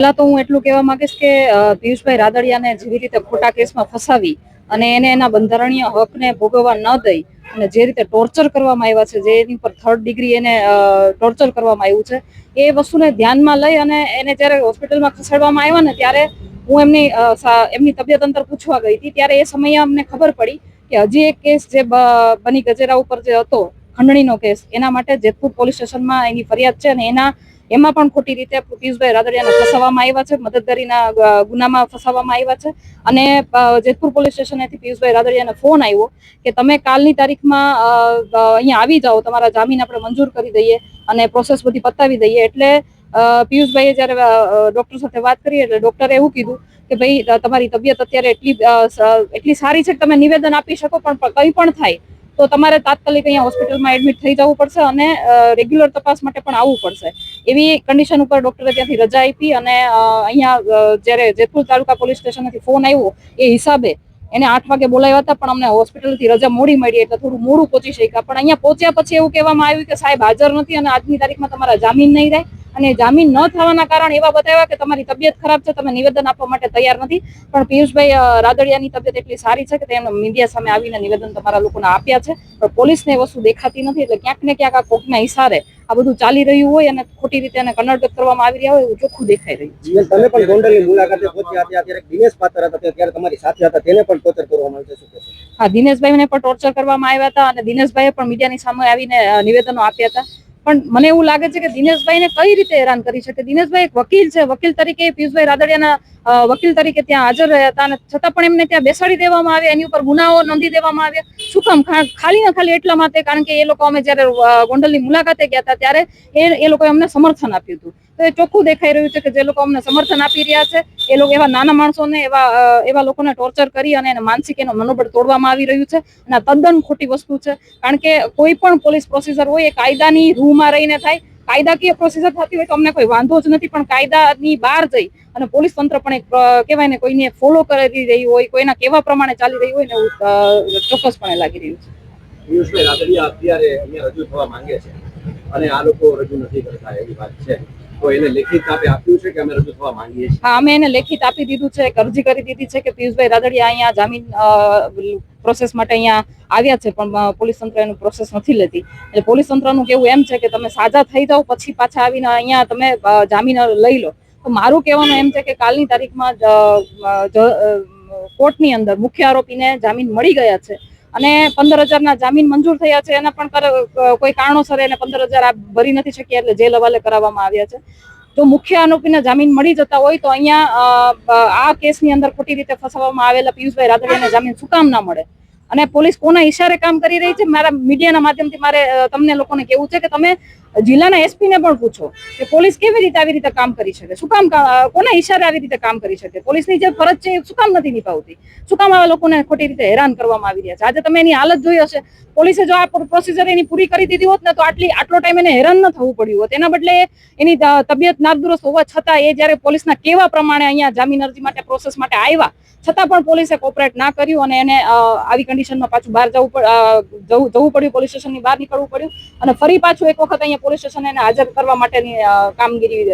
પહેલા તો હું એટલું કહેવા માંગીશ કે પિયુષભાઈ રાદડિયાને જેવી રીતે ખોટા કેસમાં ફસાવી અને એને એના બંધારણીય હકને ભોગવવા ન દઈ અને જે રીતે ટોર્ચર કરવામાં આવ્યા છે, જે એની પર થર્ડ ડિગ્રી એને ટોર્ચર કરવામાં આવ્યું છે, એ વસ્તુને ધ્યાનમાં લઈ અને એને જ્યારે હોસ્પિટલમાં ખસેડવામાં આવ્યા ને ત્યારે હું એમની એમની તબિયત અંતર પૂછવા ગઈ હતી, ત્યારે એ સમયે અમને ખબર પડી કે હજી એક કેસ જે બની ગજેરા ઉપર જે હતો, ખંડણીનો કેસ, એના માટે જેતપુર પોલીસ સ્ટેશનમાં એની ફરિયાદ છે અને એના એમાં પણ ખોટી રીતે પિયુષભાઈ રાદડિયાને ફસાવવામાં આવ્યા છે, મદદગારીના ગુનામાં ફસાવવામાં આવ્યા છે. અને જેતપુર પોલીસ સ્ટેશનેથી પિયુષભાઈ રાદડિયાને ફોન આવ્યો કે તમે કાલની તારીખમાં અહીંયા આવી જાઓ, તમારા જામીન આપણે મંજૂર કરી દઈએ અને પ્રોસેસ બધી પતાવી દઈએ. એટલે પિયુષભાઈએ જ્યારે ડૉક્ટર સાથે વાત કરી એટલે ડૉક્ટરે એવું કીધું કે ભાઈ, તમારી તબિયત અત્યારે એટલી એટલી સારી છે કે તમે નિવેદન આપી શકો, પણ કંઈ પણ થાય તો તમારે તાત્કાલિક અહીંયા હોસ્પિટલમાં એડમિટ થઈ જવું પડશે અને રેગ્યુલર તપાસ માટે પણ આવવું પડશે. એવી કન્ડિશન ઉપર ડોક્ટરે ત્યાંથી રજા આપી અને અહીંયા જ્યારે જેતપુર તાલુકા પોલીસ સ્ટેશનથી ફોન આવ્યો એ હિસાબે એને આઠ વાગે બોલાવ્યા હતા, પણ અમને હોસ્પિટલથી રજા મોડી મળી એટલે થોડું મોડું પહોંચી શક્યા. પણ અહીંયા પહોંચ્યા પછી એવું કહેવામાં આવ્યું કે સાહેબ હાજર નથી અને આજની તારીખમાં તમારા જામીન નહીં રહે. અને જામીન ન થવાના કારણ એવા બતાવ્યા કે તમારી તબિયત ખરાબ છે તમે નિવેદન આપવા માટે તૈયાર નથી. પણ પિયુષભાઈ રાદડિયાની તબિયત એટલી સારી છે કે તેમણે મીડિયા સામે આવીને નિવેદન તમારા લોકોને આપ્યા છે. પણ પોલીસને એ વસ્તુ દેખાતી નથી એટલે ક્યાંક ને ક્યાંક આ કોકના ઇશારે આ બધું ચાલી રહ્યું હોય અને ખોટી રીતે એને કન્નડગત કરવામાં આવી રહ્યા હોય એવું ચોખ્ખું દેખાઈ રહ્યું છે. તમે પણ ગોંડલની મુલાકાતે પહોંચ્યા હતા ત્યારે દિનેશ પાત્ર હતા ત્યારે તમારી સાથે હતા તેને પણ ટોર્ચર કરવામાં આવ્યું છે શું? હા દિનેશભાઈને પણ ટોર્ચર કરવામાં આવ્યા હતા અને દિનેશભાઈએ પણ મીડિયાની સામે આવીને નિવેદનો આપ્યા હતા. પણ મને એવું લાગે છે કે દિનેશભાઈને કઈ રીતે હેરાન કરી શકે? દિનેશભાઈ એક વકીલ છે. વકીલ તરીકે પિયુષભાઈ રાદડિયાના વકીલ તરીકે ત્યાં હાજર રહ્યા હતા અને છતાં પણ એમને ત્યાં બેસાડી દેવામાં આવ્યા. એની ઉપર ગુનાઓ નોંધી દેવામાં આવ્યા. શું કામ? ખાલી ને ખાલી એટલા માટે? કારણ કે એ લોકો અમે જ્યારે ગોંડલની મુલાકાતે ગયા હતા ત્યારે એ લોકોએ અમને સમર્થન આપ્યું હતું. ચોખ્ખું દેખાઈ રહ્યું છે કે જે લોકો અમને સમર્થન આપી રહ્યા છે, એ લોકો એવા નાના માણસોને એવા એવા લોકોને ટોર્ચર કરી અને એને માનસિક એનો મનોબળ તોડવામાં આવી રહ્યું છે અને આ તદ્દન ખોટી વસ્તુ છે. કારણ કે કોઈ પણ પોલીસ પ્રોસીજર હોય, એ કાયદાની રૂમાં રહીને થાય. કાયદાકીય પ્રોસીજર થતી હોય તો અમને કોઈ વાંધો જ નથી, પણ કાયદાની બહાર જઈ અને પોલીસ તંત્ર પણ એક કહેવાય ને કોઈને ફોલો કરી રહી હોય, કોઈના કેવા પ્રમાણે ચાલી રહી હોય ને એવું ચોક્કસપણે લાગી રહ્યું છે. અત્યારે રજૂ થવા માંગે છે અને આ લોકો રજૂ નથી કરતા, એવી વાત છે. અમે એને લેખિત આપી દીધું છે અરજી કરી દીધી છે કે પિયુષભાઈ રાદડિયા અહીંયા જામીન પ્રોસેસ માટે અહીંયા આવ્યા છે, પણ પોલીસ તંત્ર એનું પ્રોસેસ નથી લેતી. એટલે પોલીસ તંત્રનું કેવું એમ છે કે તમે સાજા થઈ જાઓ, પછી પાછા આવીને અહીંયા તમે જામીન લઈ લો. તો મારું કહેવાનું એમ છે કે કાલની તારીખમાં કોર્ટની અંદર મુખ્ય આરોપીને જામીન મળી ગયા છે. અને પંદર હજારના જામીન મંજૂર થયા છે. એના પણ કોઈ કારણોસર એને પંદર હજાર ભરી નથી શક્યા એટલે જેલ હવાલે કરાવવામાં આવ્યા છે. જો મુખ્ય આરોપીને જામીન મળી જતા હોય તો અહીંયા આ કેસની અંદર ખોટી રીતે ફસાવવામાં આવેલા પિયુષભાઈ રાદડિયાને જામીન શું કામ ના મળે. અને પોલીસ કોના ઈશારે કામ કરી રહી છે? મારા મીડિયાના માધ્યમથી મારે તમને લોકોને કેવું છે કે તમે જિલ્લાના એસપી ને પણ પૂછો કે પોલીસ કેવી રીતે આવી રીતે કામ કરી શકે? શું કામ કોના ઈશારે આવી રીતે કામ કરી શકે? પોલીસની જે ફરજ છે, એ શું કામ નથી નિભાવતી? શું કામ આવા લોકોને ખોટી રીતે હેરાન કરવામાં આવી રહ્યા છે? આજે તમે એની હાલત જોઈ હશે. પોલીસે જો આ પ્રોસીજર એની પૂરી કરી દીધી હોત ને, તો આટલી, આટલો ટાઈમ એને હેરાન ન થવું પડ્યું હોત. એના બદલે એની તબિયત નાદુરસ્ત હોવા છતાં એ જ્યારે પોલીસના કેવા પ્રમાણે અહીંયા જામીન અરજી માટે પ્રોસેસ માટે આવ્યા, છતાં પણ પોલીસે કોપરેટ ના કર્યું અને એને આવી કન્ડિશનમાં પાછું બહાર જવું જવું પડ્યું પોલીસ સ્ટેશનની બહાર નીકળવું પડ્યું. અને ફરી પાછું એક વખત અહીંયા પોલીસ સ્ટેશન એને હાજર કરવા માટેની કામગીરી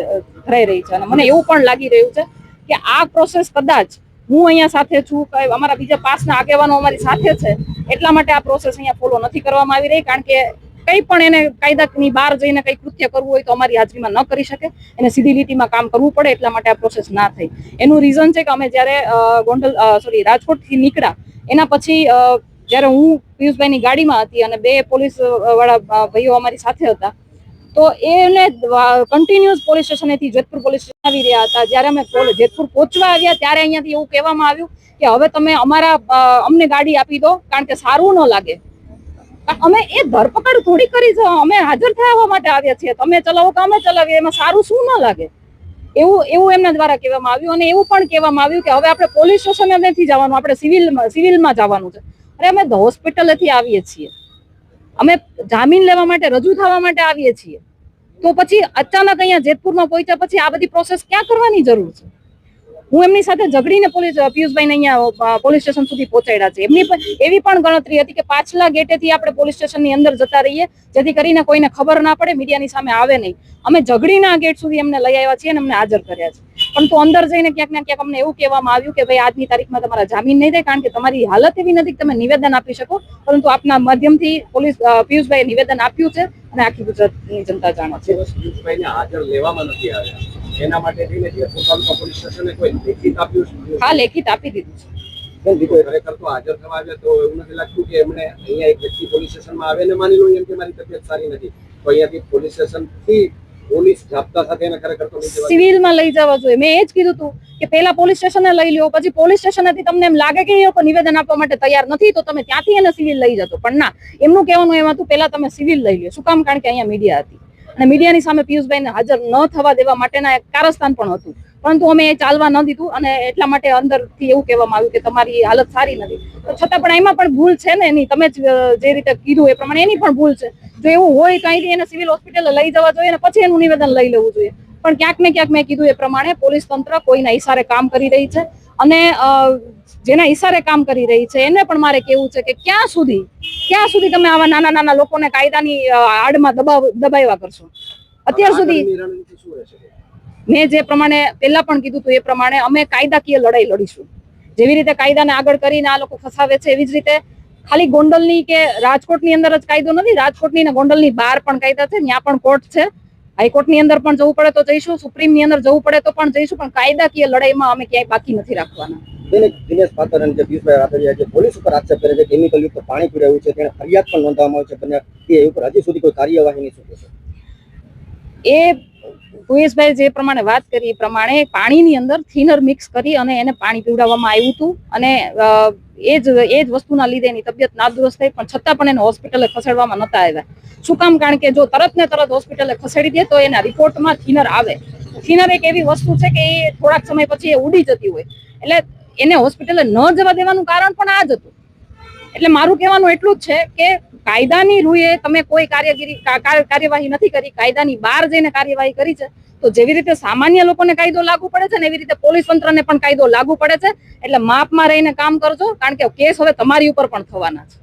કરાઈ રહી છે. અને મને એવું પણ લાગી રહ્યું છે કે આ પ્રોસેસ કદાચ હું અહીંયા સાથે છું કે અમારા બીજા પાસના આગેવાનો અમારી સાથે છે, એટલા માટે આ પ્રોસેસ અહીંયા ફોલો નથી કરવામાં આવી રહી. કારણ કે કંઈ પણ એને કાયદાની બહાર જઈને કંઈ કૃત્ય કરવું હોય તો અમારી હાજરીમાં ન કરી શકે. એને સીધી લીટીમાં કામ કરવું પડે, એટલા માટે આ પ્રોસેસ ના થઈ. એનું રીઝન છે કે અમે જ્યારે ગોંડલ સોરી રાજકોટથી નીકળ્યા એના પછી જ્યારે હું પિયુષભાઈની ગાડીમાં હતી અને બે પોલીસવાળા ભાઈઓ અમારી સાથે હતા, તો એને કન્ટિન્યુઅસ પોલીસ સ્ટેશનેથી જેતપુર પોલીસ સ્ટેશન આવી રહ્યા હતા. જ્યારે અમે જેતપુર પહોંચવા આવ્યા, ત્યારે અહીંયાથી એવું કહેવામાં આવ્યું કે હવે તમે અમારા અમને ગાડી આપી દો, કારણ કે સારું ન લાગે. અમે એ ધરપકડ થોડી કરી છે. અમે હાજર થવા માટે આવ્યા છીએ. તમે ચલાવો કે અમે ચલાવીએ, એમાં સારું શું ન લાગે? એવું એવું એમના દ્વારા કહેવામાં આવ્યું અને એવું પણ કહેવામાં આવ્યું કે હવે આપણે પોલીસ સ્ટેશને નથી જવાનું, આપણે સિવિલમાં સિવિલમાં જવાનું છે. અરે અમે હોસ્પિટલેથી આવીએ છીએ. અમે જામીન લેવા માટે, રજૂ થવા માટે આવીએ છીએ. તો પછી અચાનક અહીંયા જેતપુરમાં પહોંચ્યા પછી આ બધી પ્રોસેસ ક્યાં કરવાની જરૂર છે? હું એમની સાથે ઝઘડીને પોલીસ પિયુષભાઈને અહીંયા પોલીસ સ્ટેશન સુધી પહોંચાડ્યા છે. એમની પણ એવી પણ ગણતરી હતી કે પાછલા ગેટેથી આપણે પોલીસ સ્ટેશનની અંદર જતા રહીએ, જેથી કરીને કોઈને ખબર ના પડે, મીડિયાની સામે આવે નહીં. અમે ઝઘડીના ગેટ સુધી એમને લઈ આવ્યા છીએ અને અમને હાજર કર્યા છે. પરંતુ અંદર જઈને ક્યાંક ને ક્યાંક અમને એવું કહેવામાં આવ્યું કે ભાઈ, આજની તારીખમાં તમારા જામીન નહીં થાય કારણ કે તમારી હાલત એવી નથી કે તમે નિવેદન આપી શકો. પરંતુ આપના માધ્યમથી પોલીસ પિયુષભાઈએ નિવેદન આપ્યું છે અને આખી ગુજરાતની જનતા જાણે છે. હાજર લેવામાં નથી આવ્યા. એના માટે લઈને જે સુકાલકા પોલીસ સ્ટેશને કોઈ લેખિત આપ્યું છે? હા લેખિત આપી દીધું છે. ખરેખર તો હાજર થવા આવ્યા તો એવું નથી લાગતું કે એમણે અહીંયા એક વ્યક્તિ પોલીસ સ્ટેશનમાં આવે ને માની લો એમ કે મારી તબિયત સારી નથી. તો અહીંયાથી પોલીસ સ્ટેશનથી પોલીસ જાપ્તા સાથે એને ખરેખર તો સિવિલમાં લઈ જવા જોઈએ. મેં એ જ કીધું હતું કે પહેલા પોલીસ સ્ટેશને લઈ લ્યો પછી પોલીસ સ્ટેશનથી તમને એમ લાગે કે એ લોકો નિવેદન આપવા માટે તૈયાર નથી તો તમે ત્યાંથી એને સિવિલ લઈ જતો પણ ના એમનું કહેવાનું એમ હતું પેલા તમે સિવિલ લઈ લ્યો. શું કામ? કારણ કે અહીંયા મીડિયા હતી. અને મીડિયાની સામે પિયુષભાઈને હાજર ન થવા દેવા માટેના એક કારસ્તાન પણ હતું. પરંતુ અમે એ ચાલવા ન દીધું અને એટલા માટે અંદરથી એવું કહેવામાં આવ્યું કે તમારી હાલત સારી નથી. તો છતાં પણ એમાં પણ ભૂલ છે ને એની. તમે જ રીતે કીધું એ પ્રમાણે એની પણ ભૂલ છે. જો એવું હોય અહીંથી એને સિવિલ હોસ્પિટલ લઈ જવા જોઈએ અને પછી એનું નિવેદન લઈ લેવું જોઈએ. પણ ક્યાંક ને ક્યાંક મેં કીધું એ પ્રમાણે પોલીસ તંત્ર કોઈના ઈશારે કામ કરી રહી છે અને જેના ઈશારે કામ કરી રહી છે એને પણ મારે કેવું છે કે ક્યાં સુધી ક્યાં સુધી તમે આવા નાના નાના લોકોને કાયદાની આડમાં દબાવ દબાવ્યા કરશો? અત્યાર સુધી મેં જે પ્રમાણે પહેલા પણ કીધું હતું એ પ્રમાણે અમે કાયદાકીય લડાઈ લડીશું. જેવી રીતે કાયદાને આગળ કરીને આ લોકો ફસાવે છે એવી જ રીતે ખાલી ગોંડલની કે રાજકોટની અંદર જ કાયદો નથી રાજકોટની ને ગોંડલની બહાર પણ કાયદા છે ત્યાં પણ કોર્ટ છે. હાઈકોર્ટની અંદર પણ જવું પડે તો જઈશું સુપ્રીમની અંદર જવું પડે તો પણ જઈશું પણ કાયદાકીય લડાઈમાં અમે ક્યાંય બાકી નથી રાખવાના. દિનેશ પાત્ર અને જે પોલીસ ઉપર આક્ષેપ કરે છે કેમિકલ યુક્ત પાણી પીવડાવ્યું છે તેને ફરિયાદ પણ નોંધવામાં આવી છે બંને એ ઉપર હજી સુધી કોઈ કાર્યવાહી નહીં શું એ ભુયેશભાઈ જે પ્રમાણે વાત કરી એ પ્રમાણે પાણીની અંદર થિનર મિક્સ કરી અને એને પાણી પીવડાવવામાં આવ્યું હતું. અને એ જ એ જ વસ્તુના લીધે એની તબિયત નાદુરસ્ત થઈ, પણ છતાં પણ એને હોસ્પિટલે ખસેડવામાં નતા આવ્યા. શું કામ? કારણ કે જો તરત ને તરત હોસ્પિટલે ખસેડી દે તો એના રિપોર્ટમાં થિનર આવે. થિનર એક એવી વસ્તુ છે કે એ થોડાક સમય પછી એ ઉડી જતી હોય. એટલે એને હોસ્પિટલે ન જવા દેવાનું કારણ પણ આ જ હતું. એટલે મારું કહેવાનું એટલું જ છે કે કાયદાની રૂએ તમે કોઈ કાર્યગીરી કાર્યવાહી નથી કરી કાયદાની બહાર જઈને કાર્યવાહી કરી છે તો જેવી રીતે સામાન્ય લોકોને કાયદો લાગુ પડે છે ને એવી રીતે પોલીસ તંત્રને પણ કાયદો લાગુ પડે છે એટલે માપમાં રહીને કામ કરજો કારણ કે કેસ હવે તમારી ઉપર પણ થવાના છે.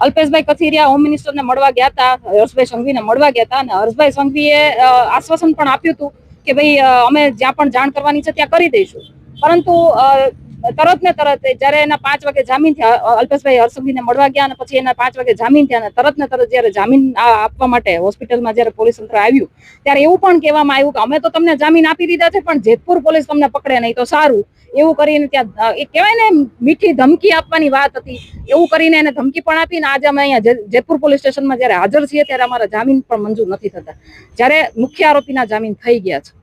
અલ્પેશભાઈ કથિરિયા હોમ મિનિસ્ટરને મળવા ગયા હતા હર્ષભાઈ સંઘવીને મળવા ગયા હતા અને હર્ષભાઈ સંઘવીએ આશ્વાસન પણ આપ્યું હતું કે ભાઈ અમે જ્યાં પણ જાણ કરવાની છે ત્યાં કરી દઈશું. પરંતુ તરત ને તરત જ્યારે એના પાંચ વાગે જામીન થયા અલ્પેશભાઈ હર્ષસંઘવીને મળવા ગયા અને પછી એના પાંચ વાગે જામીન થયા તરત ને તરત જ્યારે જામીન આપવા માટે હોસ્પિટલમાં જ્યારે પોલીસ તંત્ર આવ્યું, ત્યારે એવું પણ કહેવામાં આવ્યું કે અમે તો તમને જામીન આપી દીધા છે, પણ જેતપુર પોલીસ તમને પકડે નહીં તો સારું. એવું કરીને ત્યાં એ કહેવાય ને મીઠી ધમકી આપવાની વાત હતી. એવું કરીને એને ધમકી પણ આપી ને આજે અમે અહીંયા જેતપુર પોલીસ સ્ટેશનમાં જ્યારે હાજર છીએ, ત્યારે અમારા જામીન પણ મંજૂર નથી થતા. જ્યારે મુખ્ય આરોપીના જામીન થઈ ગયા છે.